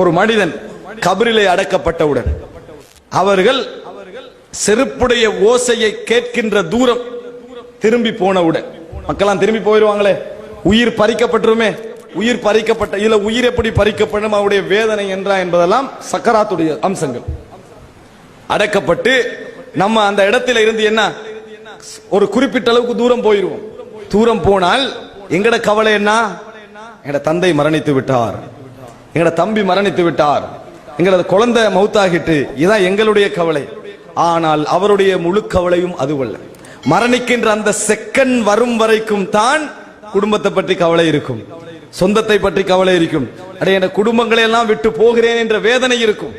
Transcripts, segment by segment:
ஒரு மனிதன் கபரிலே அடக்கப்பட்டவுடன் அவர்கள் செருப்புடைய ஓசையை கேட்கின்ற தூரம் திரும்பி போனவுடன் மக்கள்லாம் திரும்பி போயிடுவாங்களே உயிர் பறிக்கப்பட்டுருமே உயிர் பறிக்கப்பட்ட இல்ல உயிர் எப்படி பறிக்கப்படும் அவருடைய வேதனை என்றா என்பதெல்லாம் சக்கராத்துடைய அம்சங்கள். அடக்கப்பட்டு நம்ம அந்த இடத்துல இருந்து என்ன ஒரு குறிப்பிட்ட அளவுக்கு தூரம் போயிருவோம். தூரம் போனால் எங்கட கவலை என்ன? எங்கட தந்தை மரணித்து விட்டார். எங்களோட தம்பி மரணித்து விட்டார். எங்களது குழந்தை மௌத்தாகிட்டு இதான் எங்களுடைய கவலை. ஆனால் அவருடைய முழு கவலையும் அதுவல்ல. மரணிக்கின்ற அந்த செகண்ட் வரும் வரைக்கும் தான் குடும்பத்தை பற்றி கவலை இருக்கும். சொந்தத்தை பற்றி கவலை இருக்கும். அடைய என் குடும்பங்களை எல்லாம் விட்டு போகிறேன் என்ற வேதனை இருக்கும்.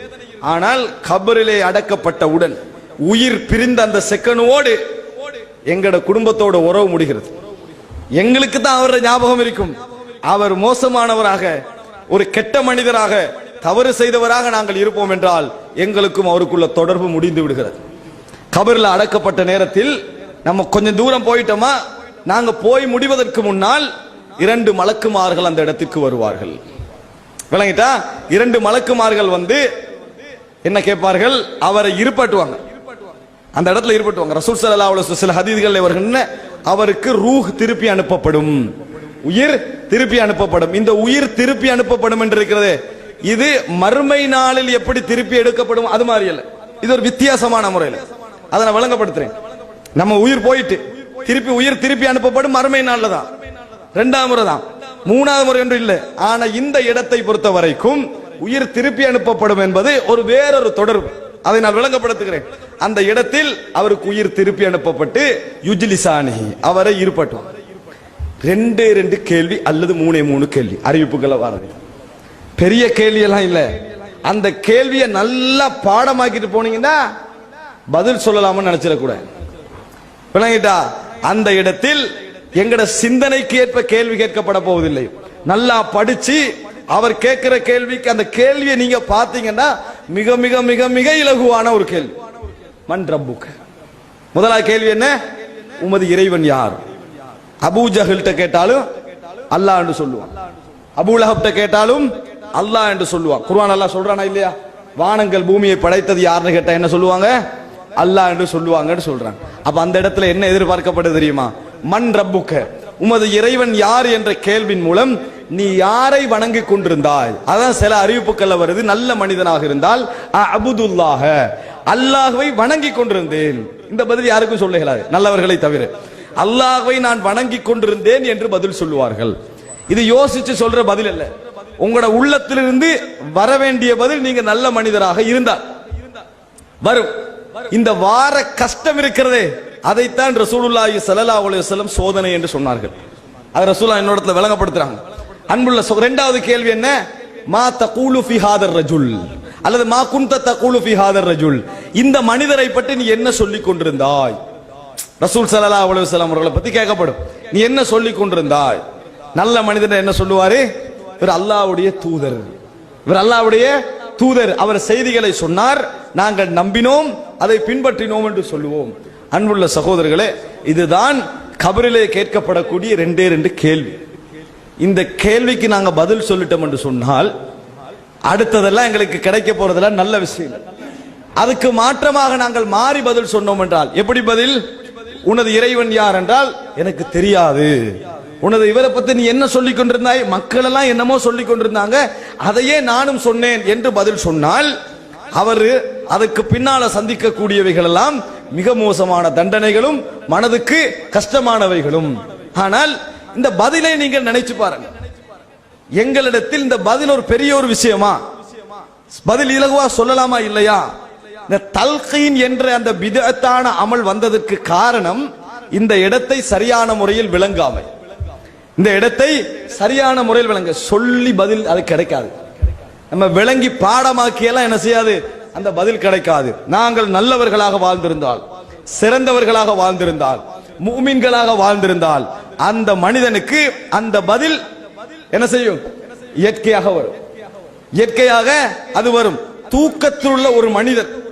ஆனால் கபரிலே அடக்கப்பட்டவுடன் உயிர் பிரிந்த அந்த செகண்டோடு எங்களோட குடும்பத்தோட உறவு முடிகிறது. எங்களுக்கு தான் அவருடைய ஞாபகம் இருக்கும். அவர் மோசமானவராக ஒரு கெட்ட மனிதராக தவறு செய்தவராக நாங்கள் இருப்போம் என்றால் எங்களுக்கும் அவருக்குள்ள தொடர்பு முடிந்து விடுகிறது. கபரில் அடக்கப்பட்ட நேரத்தில் நம்ம கொஞ்சம் தூரம் போயிட்டோமா நாங்க போய் முடிவதற்கு முன்னால் இரண்டு மலக்குமார்கள் அந்த இடத்துக்கு வருவார்கள். விளங்கிட்டா? இரண்டு மலக்குமார்கள் வந்து என்ன கேட்பார்கள்? அவரை இருப்பாட்டுவாங்க. அந்த இடத்துல இருப்பட்டுவாங்க. ரசூல் ஸல்லல்லாஹு அலைஹி சில ஹதீஸ்கள் வருகின்றன அவருக்கு ரூஹ் திருப்பி அனுப்பப்படும். உயிர் திருப்பி அனுப்பப்படும். இந்த உயிர் திருப்பி அனுப்பப்படும் என்று இருக்கிறது. இது மறுமை நாளில் எப்படி திருப்பி எடுக்கப்படும்? அது மாதிரி அல்ல. இது ஒரு வித்தியாசமான முறையில். அதை நான் விளங்கப்படுத்துறேன். நம்ம உயிர் போயிட்டு திருப்பி உயிர் திருப்பி அனுப்பப்படும் மறுமை நாளில் தான். ரெண்டாவது முறை தான். மூணாவது முறை என்று இல்லை. ஆனா இந்த இடத்தை பொறுத்த வரைக்கும் உயிர் திருப்பி அனுப்பப்படும் என்பது ஒரு வேறொரு தொடர்பு. அதை நான் விளங்கப்படுத்துகிறேன். அந்த இடத்தில் அவருக்கு உயிர் திருப்பி அனுப்பப்பட்டு யுஜிலிசானி அவரை ஈடுபட்டுவார் ரெண்டு ரெண்டு கேள்வி அல்லது மூணே மூணு கேள்வி. அறிவிப்புகளை வரது. பெரிய கேள்வியெல்லாம் இல்லை. அந்த கேள்வியை நல்லா பாடமாக்கிட்டு போனீங்கன்னா பதில் சொல்லலாம்னு நினைச்சிடக்கூடாது விளங்கிட்டா? அந்த இடத்தில் எங்கட சிந்தனைக்கு ஏற்ப கேள்வி கேட்கப்பட போவதில்லை. நல்லா படிச்சு அவர் கேட்கிற கேள்விக்கு அந்த கேள்வியை நீங்க பாத்தீங்கன்னா மிக மிக மிக மிக இலகுவான ஒரு கேள்வி. மன் ரப்புக்கு. முதலாவது கேள்வி என்ன? உமது இறைவன் யார்? அபூ ஜஹல்கிட்ட கேட்டாலும் அல்லாஹ் என்று சொல்லுவான். அபூ கேட்டாலும் அல்லாஹ் என்று சொல்லுவான். குர்வான் அல்லாஹ் சொல்றானா இல்லையா? வானங்கள் பூமியை படைத்தது யாருன்னு கேட்டா என்ன சொல்லுவாங்க? அல்லாஹ் என்று சொல்லுவாங்கன்னு சொல்றாங்க. அப்ப அந்த இடத்துல என்ன எதிர்பார்க்கப்படுது தெரியுமா? மண் ரப்புக்க. உமது இறைவன் யார் என்ற கேள்வின் மூலம் நீ யாரை வணங்கி கொண்டிருந்தாய்? அதான் சில அறிவிப்புகள்ல வருது. நல்ல மனிதனாக இருந்தால் அபுதுல்லாக அல்லாஹுவை வணங்கி கொண்டிருந்தேன். இந்த பதில் யாருக்கும் சொல்லுகிறார் நல்லவர்களை தவிர. அல்லாஹ்வை நான் வணங்கி கொண்டிருந்தேன் என்று பதில் சொல்லுவார்கள். இது யோசிச்சு சொல்ற பதில் அல்ல. உங்களோட உள்ளத்திலிருந்து வர வேண்டிய பதில் நீங்க நல்ல மனிதராக இருந்தால். வரும். இந்த வார கஷ்டம் இருக்கிறதே அதைத்தான் ரசூலுல்லாஹி ஸல்லல்லாஹு அலைஹி வஸல்லம் சோதனை என்று சொன்னார்கள். அது ரசூலா என்னோட விளங்கப்படுத்துறாங்க. அன்புள்ள சகோ- இரண்டாவது கேள்வி என்ன? மா தகூலு ஃபி ஹாதர் ரஜுல். அல்லது மா குன்த தகூலு ஃபி ஹாதர் ரஜுல். இந்த மனிதரை பற்றி நீ என்ன சொல்லிக் கொண்டிருந்தாய்? ரசூல் ஸல்லல்லாஹு அவ்வளவு வஸல்லம் அவர்களை பத்தி கேட்கப்படும். நீ என்ன சொல்லி கொண்டிருந்தாய்? நல்ல மனிதன் என்ன சொல்லுவாரு? இவர் அல்லாவுடைய தூதர். இவர் அல்லாவுடைய தூதர். அவர் செய்திகளை சொன்னார். நாங்கள் நம்பினோம். அதை பின்பற்றினோம் என்று சொல்லுவோம். அன்புள்ள சகோதரர்களே இதுதான் கபரிலே கேட்கப்படக்கூடிய ரெண்டே ரெண்டு கேள்வி. இந்த கேள்விக்கு நாங்க பதில் சொல்லிட்டோம் என்று சொன்னால் அடுத்ததெல்லாம் எங்களுக்கு கிடைக்க போறதெல்லாம் நல்ல விஷயம். அதுக்கு மாற்றமாக நாங்கள் மாறி பதில் சொன்னோம் என்றால் எப்படி பதில்? உனது இறைவன் யார் என்றால் எனக்கு தெரியாது. உனது இவரை பத்தி நீ என்ன சொல்லிக் கொண்டிருந்தாய்? மக்கள் எல்லாம் என்னமோ சொல்லிக் கொண்டிருந்தாங்க. அதையே நானும் சொன்னேன் என்று பதில் சொன்னால் அவர் அதுக்கு பின்னால சந்திக்கக்கூடியவைகள் எல்லாம் மிக மோசமான தண்டனைகளும் மனதுக்கு கஷ்டமானவைகளும். ஆனால் இந்த பதிலை நீங்கள் நினைச்சு பாருங்க எங்களிடத்தில் இந்த பதில் ஒரு பெரிய ஒரு விஷயமா? பதில் இலகுவா சொல்லலாமா இல்லையா? இந்த தல்கீன் என்ற அந்த விதத்தான அமல் வந்ததற்கு காரணம் இந்த இடத்தை சரியான முறையில் விளங்காமை. இந்த இடத்தை சரியான முறையில் விளங்க. சொல்லி பதில் அது கிடைக்காது. நம்ம விளங்கி பாடமாக்கியெல்லாம் என்ன செய்யாது? அந்த பதில் கிடைக்காது. நாங்கள் நல்லவர்களாக வாழ்ந்திருந்தால் சிறந்தவர்களாக வாழ்ந்திருந்தால் மூமின்களாக வாழ்ந்திருந்தால் அந்த மனிதனுக்கு அந்த பதில் என்ன செய்யும்? இயற்கையாக வரும். இயற்கையாக அது வரும். தூக்கத்தில் உள்ள ஒரு மனிதன்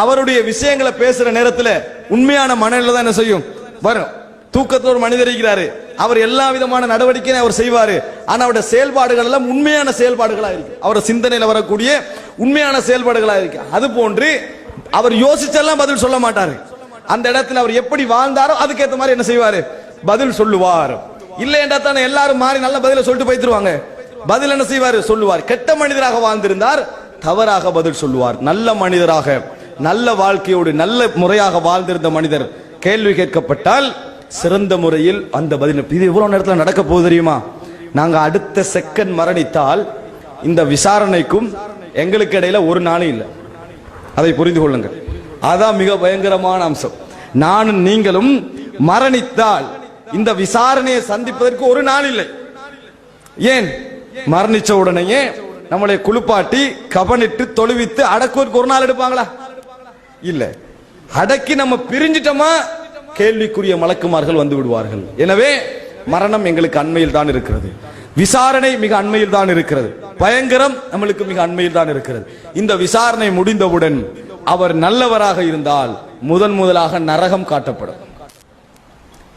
அவருடைய விஷயங்களை பேசுற நேரத்துல உண்மையான மனநிலை தான் என்ன செய்யும்? வரும் தூக்கத்தில் ஒரு மனிதர் இருக்கிறாரு. அவர் எல்லா விதமான நடவடிக்கையும் அவர் செய்வாரு. ஆனா அவருடைய செயல்பாடுகள் எல்லாம் உண்மையான செயல்பாடுகளா இருக்கு. அவருடைய சிந்தனையில வரக்கூடிய உண்மையான செயல்பாடுகளா இருக்கு. அது போன்று அவர் யோசிச்செல்லாம் பதில் சொல்ல மாட்டாரு. அந்த இடத்துல அவர் எப்படி வாழ்ந்தாரோ அதுக்கேற்ற மாதிரி என்ன செய்வாரு? பதில் சொல்லுவார். இல்லை என்றா தானே எல்லாரும் மாறி நல்ல பதில சொல்லிட்டு போயிட்டுருவாங்க. பதில் என்ன செய்வார்? சொல்லுவார். கெட்ட மனிதராக வாழ்ந்திருந்தார் தவறாக பதில் சொல்லுவார். நல்ல மனிதராக. நல்ல வாழ்க்கையோடு நல்ல முறையாக வாழ்ந்திருந்த மனிதர் கேள்வி கேட்கப்பட்டால் சிறந்த முறையில் அந்த பதில் இது எவ்வளவு நேரத்தில் நடக்க போகுது தெரியுமா? நாங்க அடுத்த செகண்ட் மரணித்தால் இந்த விசாரணைக்கும் எங்களுக்கு இடையில ஒரு நாளும் இல்லை. அதை புரிந்து கொள்ளுங்கள். அதான் மிக பயங்கரமான அம்சம். நானும் நீங்களும் மரணித்தால் இந்த விசாரணையை சந்திப்பதற்கு ஒரு நாள் இல்லை. ஏன்? மரணிச்ச உடனேயே நம்மளை குளிப்பாட்டி கபனிட்டு தொழுவித்து அடக்குவதற்கு ஒரு நாள் எடுப்பாங்களா? இல்ல. அடக்கி நம்ம பிரிஞ்சிட்டோமா? கேள்விக்குரிய மலக்குமார்கள் வந்து விடுவார்கள். எனவே மரணம் எங்களுக்கு அண்மையில் தான் இருக்கிறது. விசாரணை மிக அண்மையில் தான் இருக்கிறது. பயங்கரம் நம்மளுக்கு மிக அண்மையில் தான் இருக்கிறது. இந்த விசாரணை முடிந்தவுடன் அவர் நல்லவராக இருந்தால் முதன் முதலாக நரகம் காட்டப்படும்.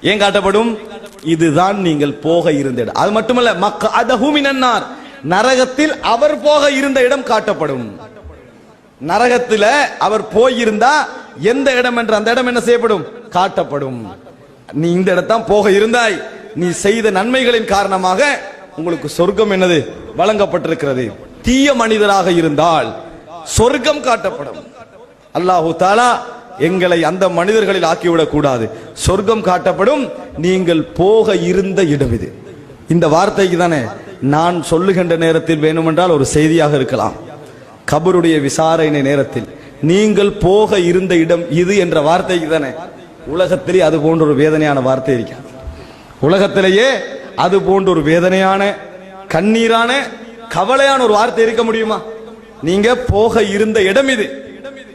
ஏன் காட்டப்படும்? இதுதான் நீங்கள் போக இருந்த இடம். அது மட்டுமல்ல மக்க அதஹூமினார் நரகத்தில் அவர் போக இருந்த இடம் காட்டப்படும். நரகத்தில் அவர் போயிருந்தா எந்த இடம் என்று அந்த இடம் என்ன செய்யப்படும்? காட்டப்படும். நீ இந்த இடத்தான் போக இருந்தாய். நீ செய்த நன்மைகளின் காரணமாக உங்களுக்கு சொர்க்கம் என்னது? வழங்கப்பட்டிருக்கிறது. தீய மனிதராக இருந்தால் சொர்க்கம் காட்டப்படும். அல்லாஹு தாலா எங்களை அந்த மனிதர்களில் ஆக்கிவிடக் கூடாது. சொர்க்கம் காட்டப்படும். நீங்கள் போக இருந்த இடம் இது. இந்த வார்த்தைக்கு தானே நான் சொல்லுகின்ற நேரத்தில் வேணுமென்றால் ஒரு செய்தியாக இருக்கலாம். கபருடைய விசாரணை நேரத்தில் நீங்கள் போக இருந்த இடம் இது என்ற வார்த்தைக்கு தானே. உலகத்திலே அது போன்ற ஒரு வேதனையான வார்த்தை இருக்காது உலகத்திலேயே அது போன்ற ஒரு வேதனையான கண்ணீரான கவலையான ஒரு வார்த்தை இருக்க முடியுமா? நீங்க போக இருந்த இடம் இது.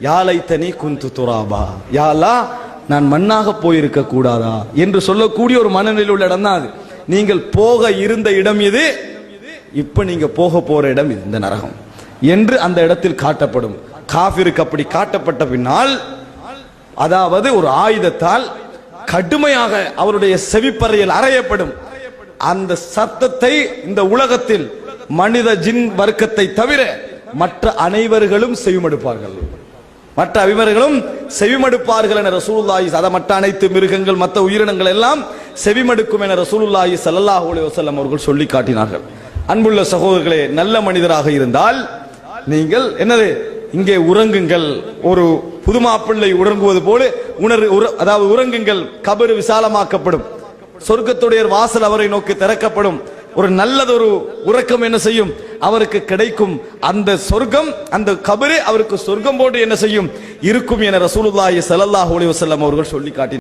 யாலைத்தனி குந்து துராபா. யாலா நான் மண்ணாக போயிருக்க கூடாதா? என்று சொல்லக்கூடிய ஒரு மனநிலையில் உள்ள இடம் தான் அது. நீங்கள் போக இருந்த இடம் இது. இப்ப நீங்க போக போற இடம் இது இந்த நரகம். என்று அந்த இடத்தில் காட்டப்படும். காபிருக்கு அப்படி காட்டப்பட்ட பின்னால் அதாவது ஒரு ஆயுதத்தால் கடுமையாக அவருடைய செவிப்பறையில் அறையப்படும். அந்த சத்தத்தை இந்த உலகத்தில் மனித ஜின் வர்க்கத்தை தவிர மற்ற அனைவர்களும் செவிமடுப்பார்கள். மற்ற அபிமர்களும் செவிமடுப்பார்கள் என ரசூலுல்லாஹி அதை மற்ற அனைத்து மிருகங்கள் மற்ற உயிரினங்கள் எல்லாம் செவிமடுக்கும் என ரசூலுல்லாஹி ஸல்லல்லாஹு அலி வசல்லம் அவர்கள் சொல்லி காட்டினார்கள். அன்புள்ள சகோதரர்களே நல்ல மனிதராக இருந்தால் நீங்கள் என்னது? இங்கே உறங்குங்கள். ஒரு புதுமாப்பிள்ளை உறங்குவது போல உணர் உற- அதாவது உறங்குங்கள். கபரு விசாலமாக்கப்படும். சொர்க்கத்துடைய வாசல் அவரை நோக்கி திறக்கப்படும். ஒரு நல்லதொரு உறக்கம் என்ன செய்யும்? அவருக்கு கிடைக்கும் அந்த சொர்க்கம் அந்த கபரு அவருக்கு சொர்க்கம் போன்று என்ன செய்யும்? இருக்கும் என ரசூலுல்லாஹி ஸல்லல்லாஹு அலி வசல்லம் அவர்கள் சொல்லி காட்டினார்